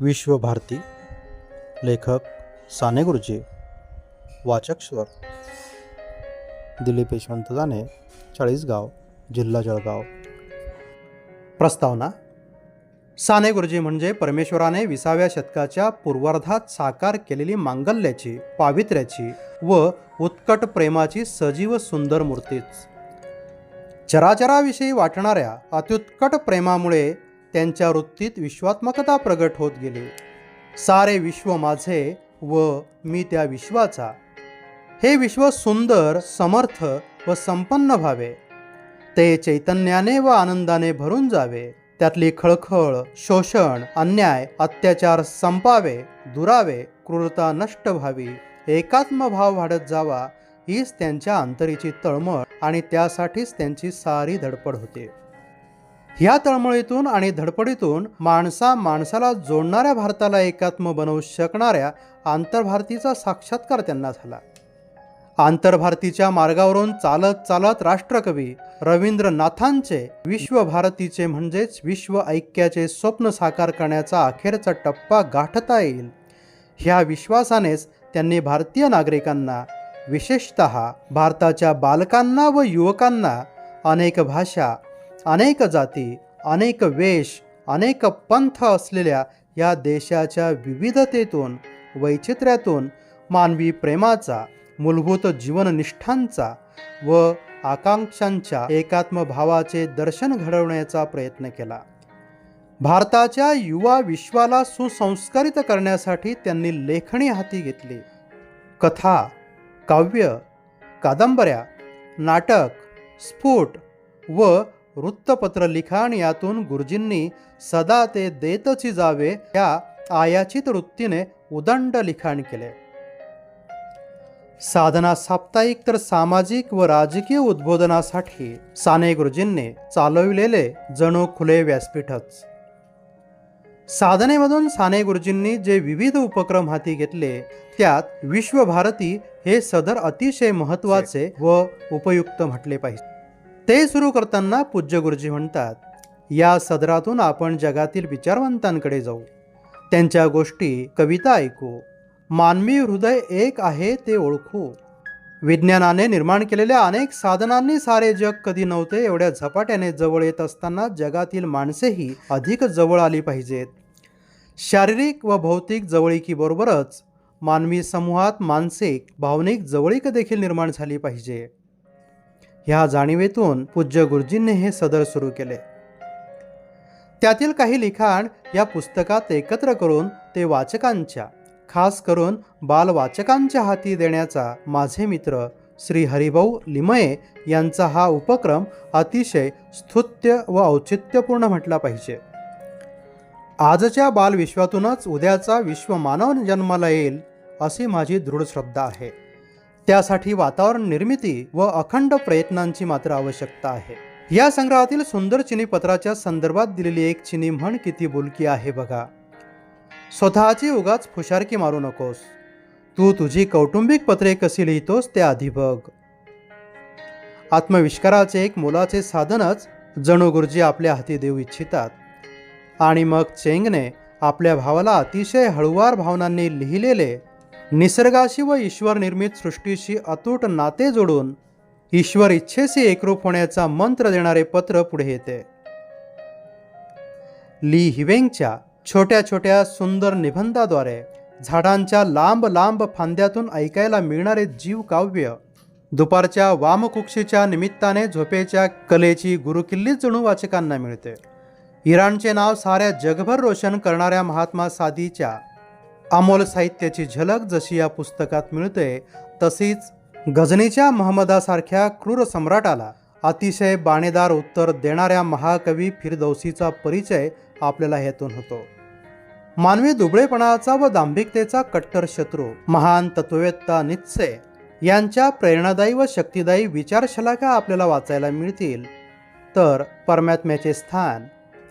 विश्वभारती लेखक साने गुरुजी वाचक स्वर दिलीप यशवंत जाने चाळीसगाव जिल्हा जळगाव. प्रस्तावना साने गुरुजी म्हणजे परमेश्वराने विसाव्या शतकाच्या पूर्वार्धात साकार केलेली मांगल्याची पावित्र्याची व उत्कट प्रेमाची सजीव सुंदर मूर्तीच. चराचराविषयी वाटणाऱ्या अत्युत्कट प्रेमामुळे त्यांच्या वृत्तीत विश्वात्मकता प्रगट होत गेली. सारे विश्व माझे व मी त्या विश्वाचा. हे विश्व सुंदर समर्थ व संपन्न व्हावे. ते चैतन्याने व आनंदाने भरून जावे. त्यातली खळखळ शोषण अन्याय अत्याचार संपावे दुरावे क्रूरता नष्ट व्हावी. एकात्म भाव वाढत जावा हीच त्यांच्या अंतरीची तळमळ आणि त्यासाठीच त्यांची सारी धडपड होते. ह्या तळमळीतून आणि धडपडीतून माणसा माणसाला जोडणाऱ्या भारताला एकात्म बनवू शकणाऱ्या आंतरभारतीचा साक्षात्कार त्यांना झाला. आंतरभारतीच्या मार्गावरून चालत चालत राष्ट्रकवी रवींद्रनाथांचे विश्वभारतीचे म्हणजेच विश्व ऐक्याचे स्वप्न साकार करण्याचा अखेरचा टप्पा गाठता येईल. ह्या विश्वासानेच त्यांनी भारतीय नागरिकांना विशेषत भारताच्या बालकांना व युवकांना अनेक भाषा अनेक जाती अनेक वेश अनेक पंथ असलेल्या या देशाच्या विविधतेतून वैचित्र्यातून मानवी प्रेमाचा मूलभूत जीवननिष्ठांचा व आकांक्षांच्या एकात्मभावाचे दर्शन घडवण्याचा प्रयत्न केला. भारताच्या युवा विश्वाला सुसंस्कारित करण्यासाठी त्यांनी लेखणी हाती घेतली. कथा काव्य कादंबऱ्या नाटक स्फोट व वृत्तपत्र लिखाण यातून गुरुजींनी सदा ते देतची जावे या आयाचित वृत्तीने उदंड लिखाण केले. साधना साप्ताहिक तर सामाजिक व राजकीय उद्बोधनासाठी साने गुरुजींनी चालविलेले जणू खुले व्यासपीठच. साधनेमधून साने गुरुजींनी जे विविध उपक्रम हाती घेतले त्यात विश्वभारती हे सदर अतिशय महत्त्वाचे व उपयुक्त म्हटले पाहिजे. ते सुरू करताना पूज्य गुरुजी म्हणतात या सदरातून आपण जगातील विचारवंतांकडे जाऊ. त्यांच्या गोष्टी कविता ऐकू. मानवी हृदय एक आहे ते ओळखू. विज्ञानाने निर्माण केलेल्या अनेक साधनांनी सारे जग कधी नव्हते एवढ्या झपाट्याने जवळ येत असताना जगातील माणसेही अधिक जवळ आली पाहिजेत. शारीरिक व भौतिक जवळिकीबरोबरच मानवी समूहात मानसिक भावनिक जवळीक देखील निर्माण झाली पाहिजे. ह्या जाणीवेतून पूज्य गुरुजींनी हे सदर सुरू केले. त्यातील काही लिखाण या पुस्तकात एकत्र करून ते वाचकांच्या खास करून बालवाचकांच्या हाती देण्याचा माझे मित्र श्री हरिभाऊ लिमये यांचा हा उपक्रम अतिशय स्तुत्य व औचित्यपूर्ण म्हटला पाहिजे. आजच्या बालविश्वातूनच उद्याचा विश्वमानव जन्माला येईल अशी माझी दृढ श्रद्धा आहे. त्यासाठी वातावरण निर्मिती व अखंड प्रयत्नांची मात्र आवश्यकता आहे. या संग्रहातील सुंदर चिनी पत्राच्या संदर्भात दिलेली एक चिनी म्हण किती बोलकी आहे बघा. स्वतःची उगाच फुशारकी मारू नकोस. तू तुझी कौटुंबिक पत्रे कशी लिहितोस ते आधी बघ. आत्मविष्काराचे एक मोलाचे साधनच जणू गुरुजी आपल्या हाती देऊ इच्छितात. आणि मग चेंगने आपल्या भावाला अतिशय हळुवार भावनांनी लिहिलेले निसर्गाशी व ईश्वर निर्मित सृष्टीशी अतूट नाते जोडून ईश्वर इच्छेशी एकरूप होण्याचा मंत्र देणारे पत्र पुढे येते. ली हिवेंगच्या छोट्या छोट्या सुंदर निबंधाद्वारे झाडांच्या लांब लांब फांद्यातून ऐकायला मिळणारे जीव काव्य दुपारच्या वामकुक्षीच्या निमित्ताने झोपेच्या कलेची गुरुकिल्लीच जणू वाचकांना मिळते. इराणचे नाव साऱ्या जगभर रोशन करणाऱ्या महात्मा सादीच्या अमोल साहित्याची झलक जशी या पुस्तकात मिळते तशीच गझनीच्या महमदासारख्या क्रूर सम्राटाला अतिशय बाणेदार उत्तर देणाऱ्या महाकवी फिरदौसीचा परिचय आपल्याला हेतून होतो. मानवी दुबळेपणाचा व दांभिकतेचा कट्टर शत्रू महान तत्ववेत्ता नित्से यांच्या प्रेरणादायी व शक्तिदायी विचारशलाका आपल्याला वाचायला मिळतील. तर परमात्म्याचे स्थान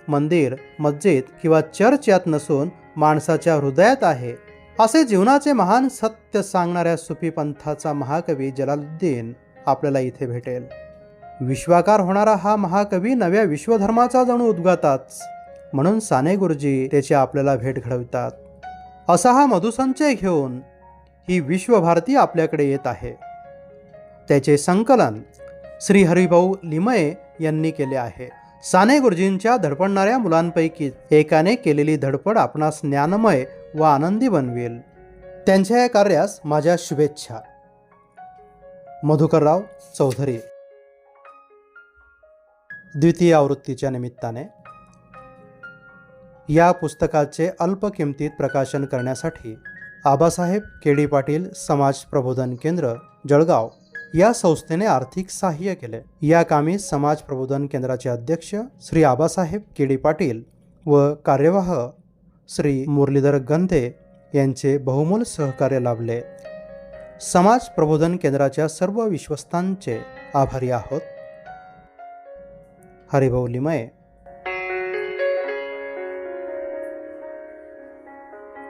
मंदिर मस्जिद किंवा चर्च यात नसून माणसाच्या हृदयात आहे. असे जीवनाचे महान सत्य सांगणाऱ्या सुफी पंथाचा महाकवी जलालुद्दीन आपल्याला इथे भेटेल. विश्वाकार होणारा हा महाकवी नव्या विश्वधर्माचा जणू उद्गाताच. म्हणून साने गुरुजी त्याची आपल्याला भेट घडवितात. असा हा मधुसंचय घेऊन ही विश्वभारती आपल्याकडे येत आहे. त्याचे संकलन श्री हरिभाऊ लिमये यांनी केले आहे. साने गुरुजींच्या धडपडणाऱ्या मुलांपैकी एकाने केलेली धडपड आपणास ज्ञानमय व आनंदी बनवेल. त्यांच्या या कार्यास माझ्या शुभेच्छा. मधुकरराव चौधरी. द्वितीय आवृत्तीच्या निमित्ताने. या पुस्तकाचे अल्प किमतीत प्रकाशन करण्यासाठी आबासाहेब के डी पाटील समाज प्रबोधन केंद्र जळगाव. या संस्थेने आर्थिक सहाय्य केले. या कामी समाज प्रबोधन केंद्राचे अध्यक्ष श्री आबासाहेब केडी पाटील व कार्यवाह श्री मुरलीधर गंधे यांचे बहुमोल सहकार्य लाभले. समाज प्रबोधन केंद्राच्या सर्व विश्वस्तांचे आभारी आहोत. हरिभाऊ लिमये.